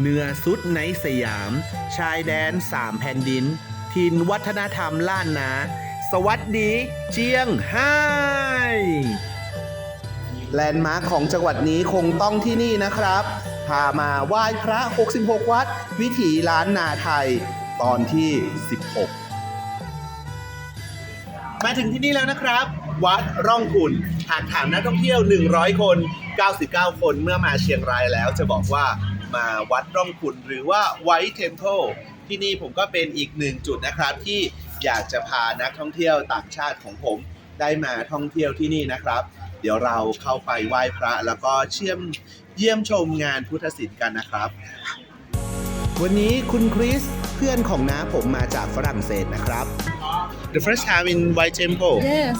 เนื้อสุดในสยาม ชายแดนสามแผ่นดิน ทินวัฒนธรรมล้านนา สวัสดีเจียงไฮ้แลนด์มาร์คของจังหวัดนี้คงต้องที่นี่นะครับ พามาไหว้พระ 66 วัด วิถีล้านนาไทย ตอนที่ 16 มาถึงที่นี่แล้วนะครับ วัดร่องขุนหากถามนักท่องเที่ยว 100 คน 99 คนเมื่อมาเชียงรายแล้วจะบอกว่า มาวัดร่องขุนหรือว่าไวท์เทมเพลที่นี่ผมก็เป็นอีกหนึ่งจุดนะครับที่อยากจะพานักท่องเที่ยวต่างชาติของผมได้มาท่องเที่ยวที่นี่นะครับ เดี๋ยวเราเข้าไปไหว้พระ แล้วก็เชื่อมเยี่ยมชมงานพุทธศิลป์กันนะครับ วันนี้คุณคริสเพื่อนของน้าผมมาจากฝรั่งเศสนะครับ The first time in White Temple Yes,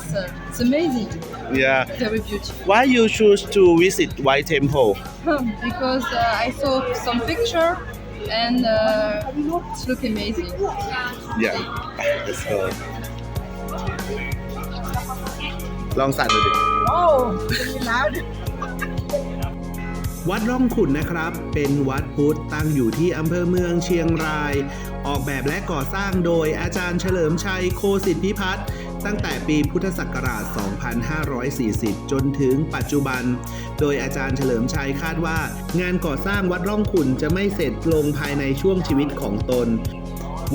it's amazing. Yeah Very beautiful. Why you choose to visit White Temple because uh, I saw some picture and uh, it look amazing. Yeah Let's go ลองสั่นดูดิ Oh, loud. วัดร่องขุนนะครับ เป็นวัดพุทธตั้งอยู่ที่อำเภอเมืองเชียงราย ออกแบบและก่อสร้างโดยอาจารย์เฉลิมชัยโคสิทธิพิพัฒน์ตั้งแต่ปีพุทธศักราช 2540 จนถึงปัจจุบัน โดยอาจารย์เฉลิมชัยคาดว่า งานก่อสร้างวัดร่องขุนจะไม่เสร็จลงภายในช่วงชีวิตของตน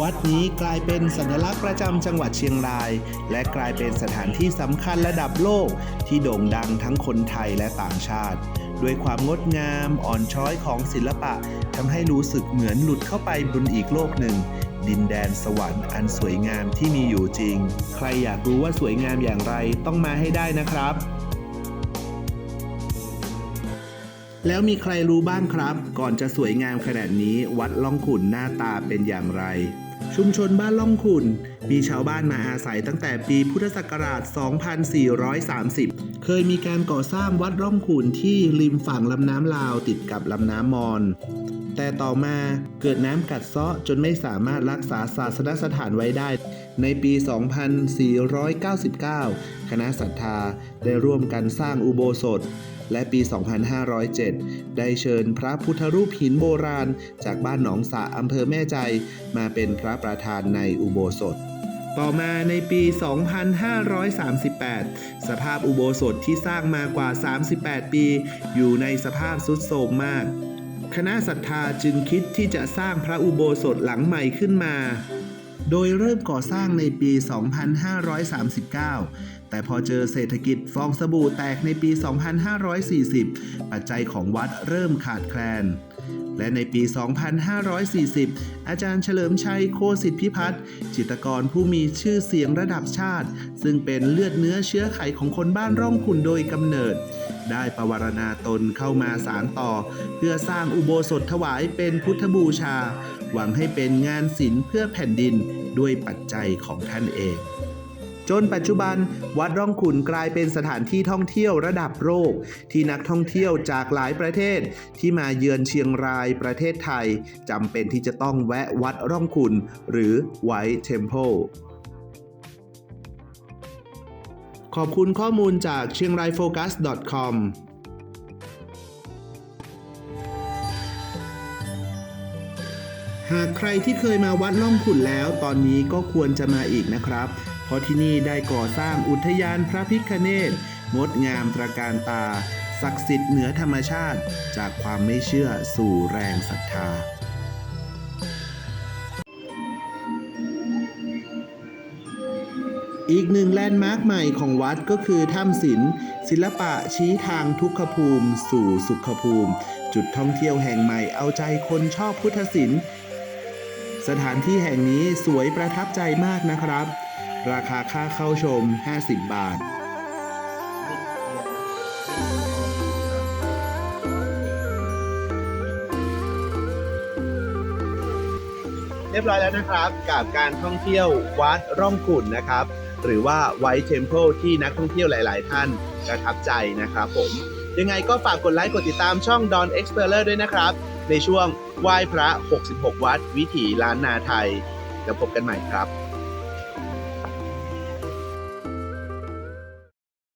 วัดนี้กลายเป็นสัญลักษณ์ประจำจังหวัดเชียงราย และกลายเป็นสถานที่สำคัญระดับโลกที่โด่งดังทั้งคนไทยและต่างชาติ ด้วยความงดงามอ่อนช้อยของศิลปะทำให้รู้สึกเหมือนหลุดเข้าไปบนอีกโลกหนึ่ง ดินแดนสวรรค์อันสวยงามที่มีอยู่จริง ใครอยากรู้ว่าสวยงามอย่างไรต้องมาให้ได้นะครับแล้วมีใครรู้บ้างครับ ก่อนจะสวยงามขนาดนี้ วัดล่องขุนหน้าตาเป็นอย่างไร ชุมชนบ้านล่องขุนมีชาวบ้านมาอาศัยตั้งแต่ปีพุทธศักราช 2430 เคยมีการก่อสร้างวัดร่องขุนที่ริมฝั่งลำน้ำลาวติดกับลำน้ำมอน แต่ต่อมาเกิดน้ำกัดเซาะจนไม่สามารถรักษาศาสนสถานไว้ได้ ในปี 2499 คณะศรัทธาได้ร่วมกันสร้างอุโบสถ และปี 2507 ได้เชิญพระพุทธรูปหินโบราณ จากบ้านหนองสะอำเภอแม่ใจ มาเป็นพระประธานในอุโบสถต่อมาในปี 2538 สภาพอุโบสถที่สร้างมากว่า 38 ปี อยู่ในสภาพทรุดโทรมมาก คณะศรัทธาจึงคิดที่จะสร้างพระอุโบสถหลังใหม่ขึ้นมา โดยเริ่มก่อสร้างในปี 2539 แต่พอเจอเศรษฐกิจฟองสบู่แตกในปี 2540 ปัจจัยของวัดเริ่มขาดแคลน และในปี 2540 อาจารย์เฉลิมชัยโคสิทธิพิพัฒน์จิตกรผู้มีชื่อเสียงระดับชาติ ซึ่งเป็นเลือดเนื้อเชื้อไขของคนบ้านร่องขุนโดยกำเนิด ได้ประวารณาตนเข้ามาสารต่อ เพื่อสร้างอุโบสถถวายเป็นพุทธบูชา หวังให้เป็นงานศิลป์เพื่อแผ่นดินด้วยปัจจัยของท่านเอง จนปัจจุบันวัดร่องขุนกลายเป็นสถานที่ท่องเที่ยวระดับโลกที่นักท่องเที่ยวจากหลายประเทศ ที่มาเยือนเชียงรายประเทศไทยจำเป็นที่จะต้องแวะวัดร่องขุนหรือไวท์เทมเพลขอบคุณข้อมูลจากเชียงรายโฟกัส .com หากใครที่เคยมาวัดล่องขุนแล้ว ตอนนี้ก็ควรจะมาอีกนะครับ เพราะที่นี่ได้ก่อสร้างอุทยานพระพิคเนตงดงามตระการตา ศักดิ์สิทธิ์เหนือธรรมชาติ จากความไม่เชื่อสู่แรงศรัทธาอีกหนึ่งแลนด์มาร์คใหม่ของวัดก็คือถ้ำศิลป์ศิลปะชี้ทางทุกขภูมิ สู่สุขภูมิ จุดท่องเที่ยวแห่งใหม่เอาใจคนชอบพุทธศิลป์ สถานที่แห่งนี้สวยประทับใจมากนะครับ ราคาค่าเข้าชม 50 บาท เรียบร้อยแล้วนะครับกับการท่องเที่ยววัดร่องขุ่นนะครับ หรือว่าไวท์เทมเพลที่นักท่องเที่ยวหลาย ๆ ท่านประทับใจนะครับผม ยังไงก็ฝากกดไลค์กดติดตามช่อง Don Explorer ด้วยนะครับ ในช่วงไหว้พระ 66 วัดวิถีล้านนาไทย แล้วพบกันใหม่ครับ